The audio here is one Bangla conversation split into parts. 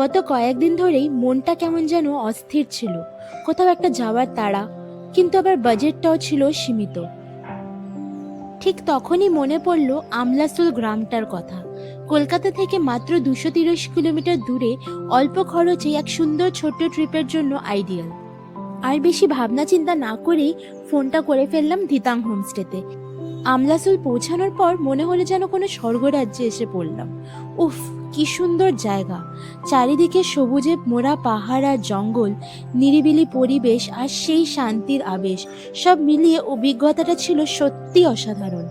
গত কয়েকদিন ধরেই মনটা কেমন যেন অস্থির ছিল। কোথাও একটা যাওয়ার তাড়া, কিন্তু আবার বাজেটটাও ছিল সীমিত। ঠিক তখনই মনে পড়ল আমলাসুল গ্রামটার কথা। কলকাতা থেকে মাত্র দুশো তিরিশ কিলোমিটার দূরে অল্প খরচে এক সুন্দর ছোট্ট ট্রিপের জন্য আইডিয়াল। আর বেশি ভাবনা চিন্তা না করেই ফোনটা করে ফেললাম ধিতাং হোমস্টেতে। আমলাসুল পৌঁছানোর পর মনে হলো যেন কোনো স্বর্গরাজ্যে এসে পড়লাম। উফ কি সুন্দর জায়গা। চারিদিকে সবুজে মোড়া পাহাড় আর জঙ্গল, নিরিবিলি পরিবেশ আর সেই শান্তির আবেশ। সব মিলিয়ে অভিজ্ঞতাটা ছিল সত্যি অসাধারণ।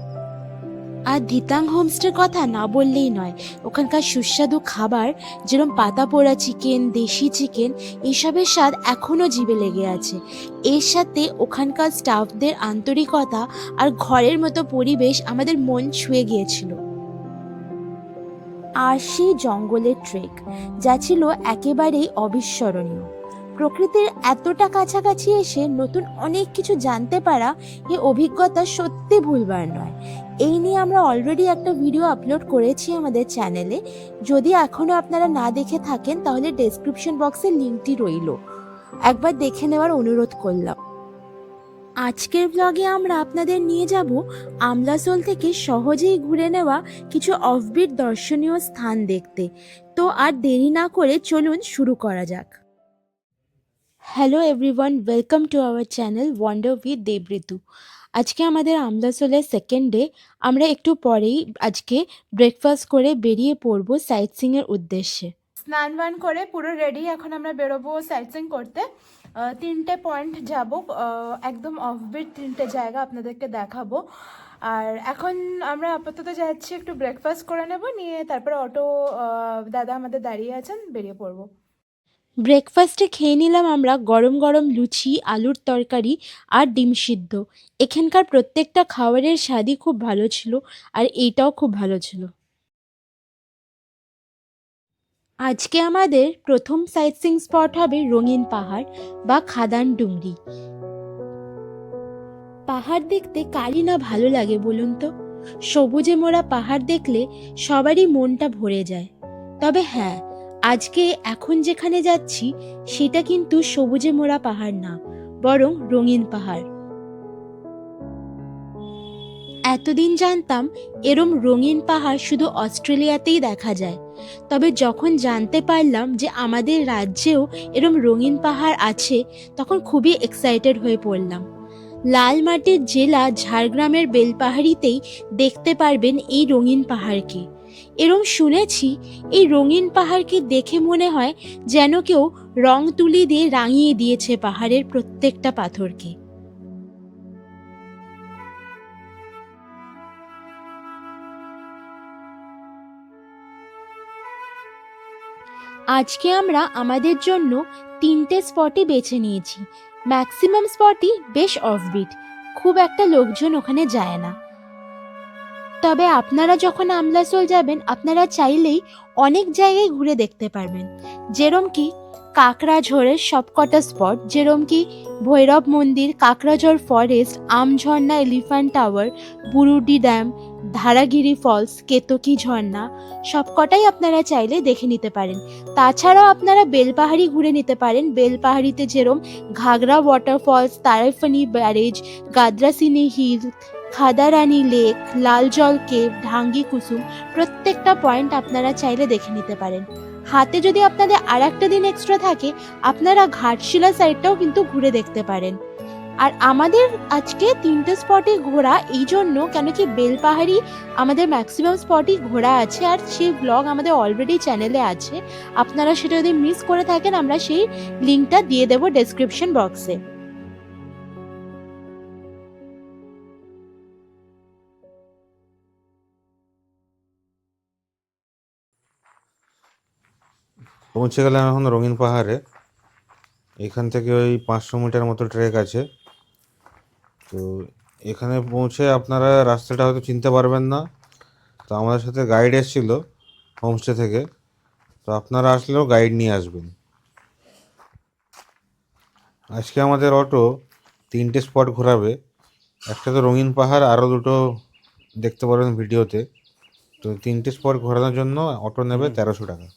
আর ধিতাং হোমস্টের কথা না বললেই নয়, ওখানকার সুস্বাদু খাবার যেরকম পাতা পোড়া চিকেন, দেশি চিকেন, এসবের স্বাদ এখনও জিভে লেগে আছে। এর সাথে ওখানকার স্টাফদের আন্তরিকতা আর ঘরের মতো পরিবেশ আমাদের মন ছুঁয়ে গিয়েছিল। সেই জঙ্গলের ট্রেক যা ছিল একেবারেই অবিস্মরণীয়। প্রকৃতির এতটা কাছাকাছি এসে নতুন অনেক কিছু জানতে পারা এই অভিজ্ঞতা সত্যি ভুলবার নয়। এই নিয়ে আমরা অলরেডি একটা ভিডিও আপলোড করেছি আমাদের চ্যানেলে যদি এখনও আপনারা না দেখে থাকেন, তাহলে ডেসক্রিপশন বক্সে লিঙ্কটি রইল। একবার দেখে নেওয়ার অনুরোধ করলাম। আজকের ব্লগে আমরা আপনাদের নিয়ে যাব আমলাসোল থেকে সহজেই ঘুরে নেওয়া কিছু অফবিট দর্শনীয় স্থান দেখতে। তো আর দেরি না করে চলুন শুরু করা যাক। Hello everyone welcome to our channel wonder with Debritu আজকে আমাদের আমলাসোলের সেকেন্ড ডে আমরা একটু পরেই আজকে ব্রেকফাস্ট করে বেরিয়ে পড়ব সাইট সিংয়ের উদ্দেশ্যে। স্নান বান করে পুরো রেডি এখন আমরা বেরোবো সাইট সিং করতে। তিনটে পয়েন্ট যাব। একদম অফবিট তিনটে জায়গা আপনাদেরকে দেখাবো। আর এখন আমরা আপাতত যাচ্ছি, একটু ব্রেকফাস্ট করে নেব, নিয়ে তারপরে অটো দাদা আমাদের দাঁড়িয়ে আছেন, বেরিয়ে পড়ব। ব্রেকফাস্টে খেয়ে নিলাম আমরা গরম গরম লুচি, আলুর তরকারি আর ডিম সিদ্ধ। এখানকার প্রত্যেকটা খাবারের স্বাদই খুব ভালো ছিল, আর এইটাও খুব ভালো ছিল। আজকে আমাদের প্রথম সাইট সিং স্পট হবে রঙিন পাহাড় বা খাদান ডুংরি পাহাড় দেখতে কারই না ভালো লাগে বলুন তো? সবুজে মোড়া পাহাড় দেখলে সবারই মনটা ভরে যায়। তবে হ্যাঁ আজকে এখন যেখানে যাচ্ছি, সেটা কিন্তু সবুজে মোড়া পাহাড় না, বরং রঙিন পাহাড়। এতদিন জানতাম এরম রঙিন পাহাড় শুধু অস্ট্রেলিয়াতেই দেখা যায় তবে যখন জানতে পারলাম যে আমাদের রাজ্যেও এরম রঙিন পাহাড় আছে, তখন খুবই এক্সাইটেড হয়ে পড়লাম। লাল মাটির জেলা ঝাড়গ্রামের বেলপাহাড়িতেই দেখতে পারবেন এই রঙিন পাহাড়কে। এরম শুনেছি, এই রঙিন পাহাড়কে দেখে মনে হয় যেন কেউ রং তুলি দিয়ে রাঙিয়ে দিয়েছে পাহাড়ের প্রত্যেকটা পাথরকে। আজকে আমরা আমাদের জন্য তিনটে স্পটই বেছে নিয়েছি। ম্যাক্সিমাম স্পটই বেশ অফবিট খুব একটা লোকজন ওখানে যায় না। তবে আপনারা যখন আমলাসোল যাবেন, আপনারা চাইলেই অনেক জায়গায় ঘুরে দেখতে পারবেন। যেরম কি কাকড়াঝোড়ের সবকটা স্পট, যেরম কি ভৈরব মন্দির Kakrajhor forest, Amjharna elephant tower, Burudi dam Dharagiri falls, Ketaki ঝর্ণা, সবকটাই আপনারা চাইলে দেখে নিতে পারেন। তাছাড়াও আপনারা বেলপাহাড়ি ঘুরে নিতে পারেন। বেলপাহাড়িতে যেরম Ghagra waterfalls Taraifani barrage, Gadrasini hill, Khadarani lake, Laljal cave, Dhangi Kusum, প্রত্যেকটা পয়েন্ট আপনারা চাইলে দেখে নিতে পারেন। হাতে যদি আপনাদের আর একটা দিন এক্সট্রা থাকে, আপনারা ঘাটশিলা সাইডটাও কিন্তু ঘুরে দেখতে পারেন। আর আমাদের আজকে তিনটে স্পটে ঘোরা এই জন্য কেন কি বেলপাহাড়ি আমাদের ম্যাক্সিমাম স্পটই ঘোরা আছে আর সেই ব্লগ আমাদের অলরেডি চ্যানেলে আছে। আপনারা সেটা যদি মিস করে থাকেন, আমরা সেই লিঙ্কটা দিয়ে দেবো ডেসক্রিপশন বক্সে পৌঁছে গেলাম এখন রঙিন পাহাড়ে। এখান থেকে ওই পাঁচশো মিটার মতো ট্রেক আছে। তো এখানে পৌঁছে আপনারা রাস্তাটা হয়তো চিনতে পারবেন না। তো আমাদের সাথে গাইড এসেছিল হোমস্টে থেকে। তো আপনারা আসলেও গাইড নিয়ে আসবেন। আজকে আমাদের অটো তিনটে স্পট ঘোরাবে। একটা তো রঙিন পাহাড় আরও দুটো দেখতে পারবেন ভিডিওতে। তো তিনটে স্পট ঘোরানোর জন্য অটো নেবে তেরোশো টাকা।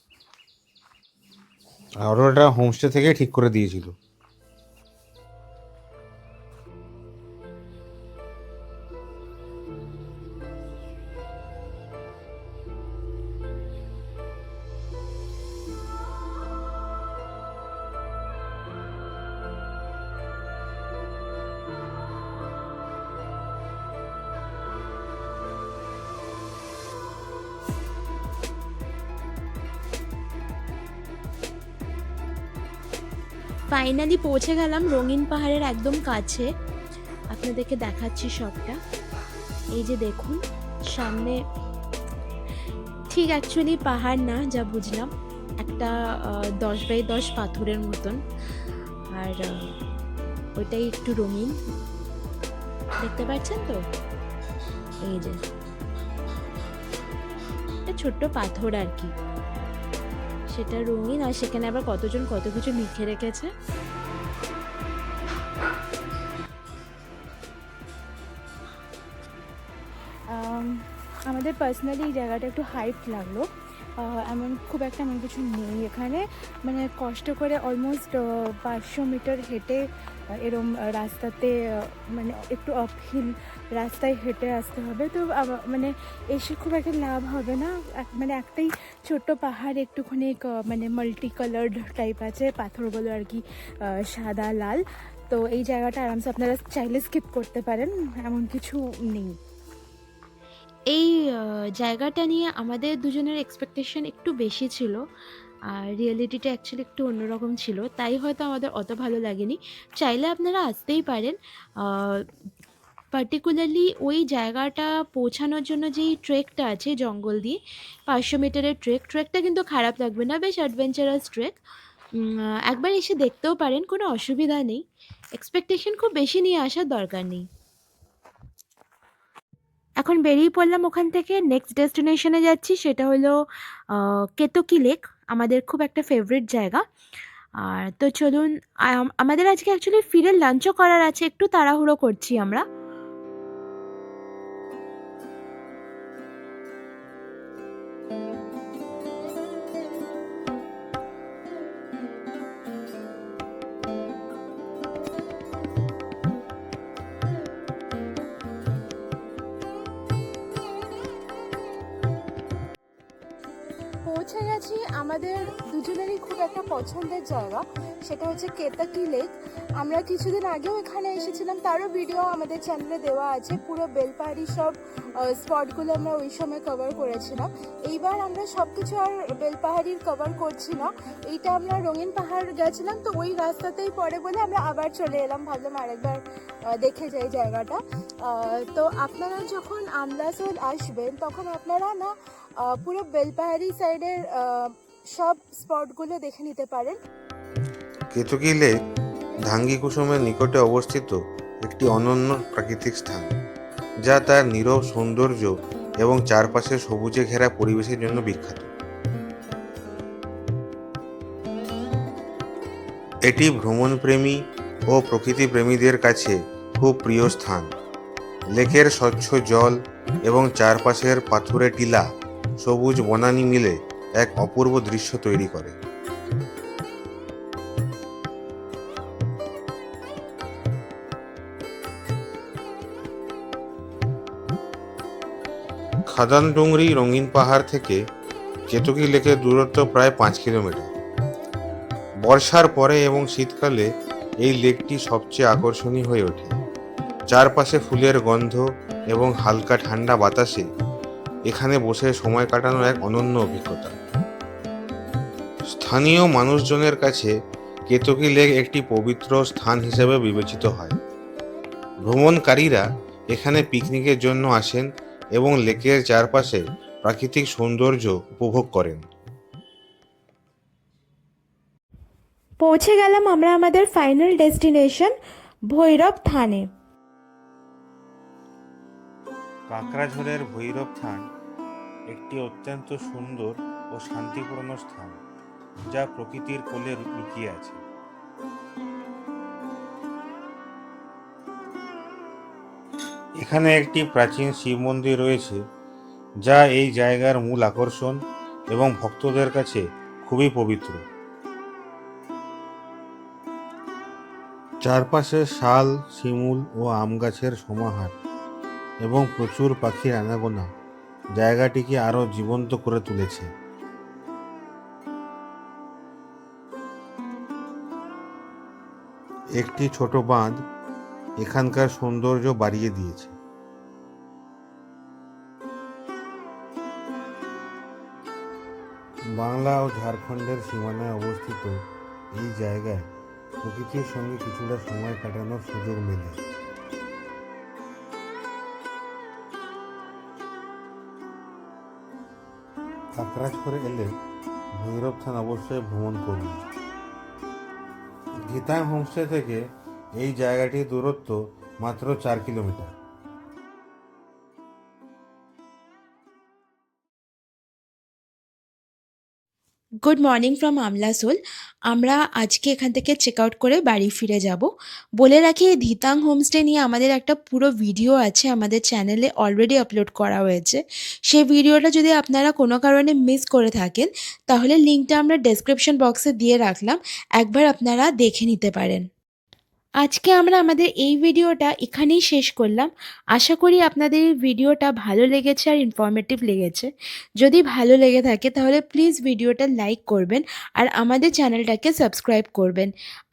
আর ওটা হোমস্টে থেকে ঠিক করে দিয়েছিল। ফাইনালি পৌঁছে গেলাম রঙিন পাহাড়ের একদম কাছে। আপনাদেরকে দেখাচ্ছি সবটা। এই যে দেখুন, সামনে ঠিক অ্যাকচুয়ালি পাহাড় না, যা বুঝলাম, একটা দশ বাই দশ পাথরের মতন। আর ওইটাই একটু রঙিন। দেখতে পাচ্ছেন তো? এই যে। একটা ছোট্ট পাথর আর কি। সেটা রঙিন আর সেখানে আবার কতজন কত কিছু লিখে রেখেছে? আম, আমাদের পার্সোনালি এই জায়গাটা একটু হাইট লাগল। এমন খুব একটা এমন কিছু নেই এখানে। মানে কষ্ট করে অলমোস্ট পাঁচশো মিটার হেঁটে এরম রাস্তাতে মানে একটু আপহিল রাস্তায় হেঁটে আসতে হবে। তো মানে এসে খুব একটা লাভ হবে না। মানে একটাই ছোট্ট পাহাড় একটুখানি মানে মাল্টি কালার্ড টাইপ আছে, পাথরগুলো আর কি সাদা, লাল। তো এই জায়গাটা আরামসে আপনারা চাইলে স্কিপ করতে পারেন। এমন কিছু নেই। এই জায়গাটা নিয়ে আমাদের দুজনের এক্সপেকটেশন একটু বেশি ছিল, আর রিয়েলিটিটা অ্যাকচুয়ালি একটু অন্যরকম ছিল, তাই হয়তো আমাদের অত ভালো লাগেনি। চাইলে আপনারা আসতেই পারেন পার্টিকুলারলি ওই জায়গাটা পৌঁছানোর জন্য যেই ট্রেকটা আছে জঙ্গল দিয়ে, পাঁচশো মিটারের ট্রেক, ট্রেকটা কিন্তু খারাপ লাগবে না, বেশ অ্যাডভেঞ্চারাস ট্রেক। একবার এসে দেখতেও পারেন, কোনো অসুবিধা নেই। এক্সপেকটেশন খুব বেশি নিয়ে আসার দরকার নেই। এখন বেরিয়ে পড়লাম ওখান থেকে। নেক্সট ডেস্টিনেশনে যাচ্ছি, সেটা হলো কেতকি লেক আমাদের খুব একটা ফেভারিট জায়গা। আর তো চলুন আমাদের আজকে অ্যাকচুয়ালি ফিরে লাঞ্চও করার আছে, একটু তাড়াহুড়ো করছি আমরা। পৌঁছে গেছি। আমাদের দুজনেরই খুব একটা পছন্দের জায়গা। সেটা হচ্ছে কেতাকি লেক। আমরা কিছুদিন আগেও এখানে এসেছিলাম, তারও ভিডিও আমাদের চ্যানেলে দেওয়া আছে। পুরো বেলপাহাড়ি সব স্পটগুলো আমরা ওই সময় কভার করেছিলাম। এইবার আমরা সব কিছু আর বেলপাহাড়ির কভার করছি না। এইটা আমরা রঙিন পাহাড় গেছিলাম, তো ওই রাস্তাতেই পড়ে বলে আমরা আবার চলে এলাম। ভাবলাম আরেকবার দেখে যাই জায়গাটা। তো আপনারা যখন আমলাসোল আসবেন, তখন আপনারা না পুরো বেলপাহাড়ি সাইডের সব স্পটগুলো দেখে নিতে পারেন। কেতকী লেক ধাঙ্গি কুসুমের নিকটে অবস্থিত একটি অনন্য প্রাকৃতিক স্থান, যা তার নীরব সৌন্দর্য এবং চারপাশে সবুজে ঘেরা পরিবেশের জন্য বিখ্যাত। এটি ভ্রমণপ্রেমী ও প্রকৃতিপ্রেমীদের কাছে খুব প্রিয় স্থান। লেকের স্বচ্ছ জল এবং চারপাশের পাথুরে টিলা সবুজ বনানী মিলে এক অপূর্ব দৃশ্য তৈরি করে। খাদান ডুংরি রঙিন পাহাড় থেকে কেতকী লেকের দূরত্ব প্রায় পাঁচ কিলোমিটার। বর্ষার পরে এবং শীতকালে এই লেকটি সবচেয়ে আকর্ষণীয় হয়ে ওঠে। চারপাশে ফুলের গন্ধ এবং হালকা ঠান্ডা বাতাসে এখানে বসে সময় কাটানো এক অনন্য অভিজ্ঞতা। স্থানীয় মানুষজনের কাছে কেতকী লেক একটি পবিত্র স্থান হিসেবে বিবেচিত হয়। ভ্রমণকারীরা এখানে পিকনিকের জন্য আসেন এবং লেকের চারপাশে প্রাকৃতিক সৌন্দর্য উপভোগ করেন। পৌঁছে গেলাম আমরা আমাদের ফাইনাল ডেস্টিনেশন ভৈরব থানে। কাকড়াঝোড়ের ভৈরব থান একটি অত্যন্ত সুন্দর ও শান্তিপূর্ণ স্থান যা প্রকৃতির কোলে লুকিয়ে আছে। এখানে একটি প্রাচীন শিব মন্দির রয়েছে, যা এই জায়গার মূল আকর্ষণ এবং ভক্তদের কাছে খুবই পবিত্র। চারপাশে শাল, শিমুল ও আম গাছের সমাহার এবং প্রচুর পাখির আনাগোনা জায়গাটিকে আরও জীবন্ত করে তুলেছে। একটি ছোট বাঁধ এখানকার সৌন্দর্য বাড়িয়ে দিয়েছে। বাংলা ও ঝাড়খণ্ডের সীমানায় অবস্থিত এই জায়গায় প্রকৃতির সঙ্গে কিছুটা সময় কাটানোর সুযোগ মেলে। করে এলে ভৈরব থান অবশ্যই ভ্রমণ করুন গীতাং হোমস্টে থেকে এই জায়গাটির দূরত্ব মাত্র চার kilometre. Good morning from Amlasol আমরা আজকে এখান থেকে চেক আউট করে বাড়ি ফিরে যাব। বলে রাখি, এই ধিতাং হোমস্টে নিয়ে আমাদের একটা পুরো ভিডিও আছে, আমাদের চ্যানেলে অলরেডি আপলোড করা হয়েছে। সেই ভিডিওটা যদি আপনারা কোনো কারণে মিস করে থাকেন, তাহলে লিঙ্কটা আমরা ডেসক্রিপশন বক্সে দিয়ে রাখলাম। একবার আপনারা দেখে নিতে পারেন। আজকে আমরা আমাদের এই ভিডিওটা এখানেই শেষ করলাম। আশা করি আপনাদের এই ভিডিওটা ভালো লেগেছে আর ইনফরমেটিভ লেগেছে। যদি ভালো লেগে থাকে তাহলে প্লিজ ভিডিওটা লাইক করবেন আর আমাদের চ্যানেলটাকে সাবস্ক্রাইব করবেন।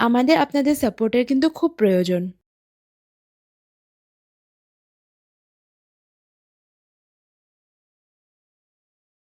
আমাদের আপনাদের সাপোর্টের কিন্তু খুব প্রয়োজন।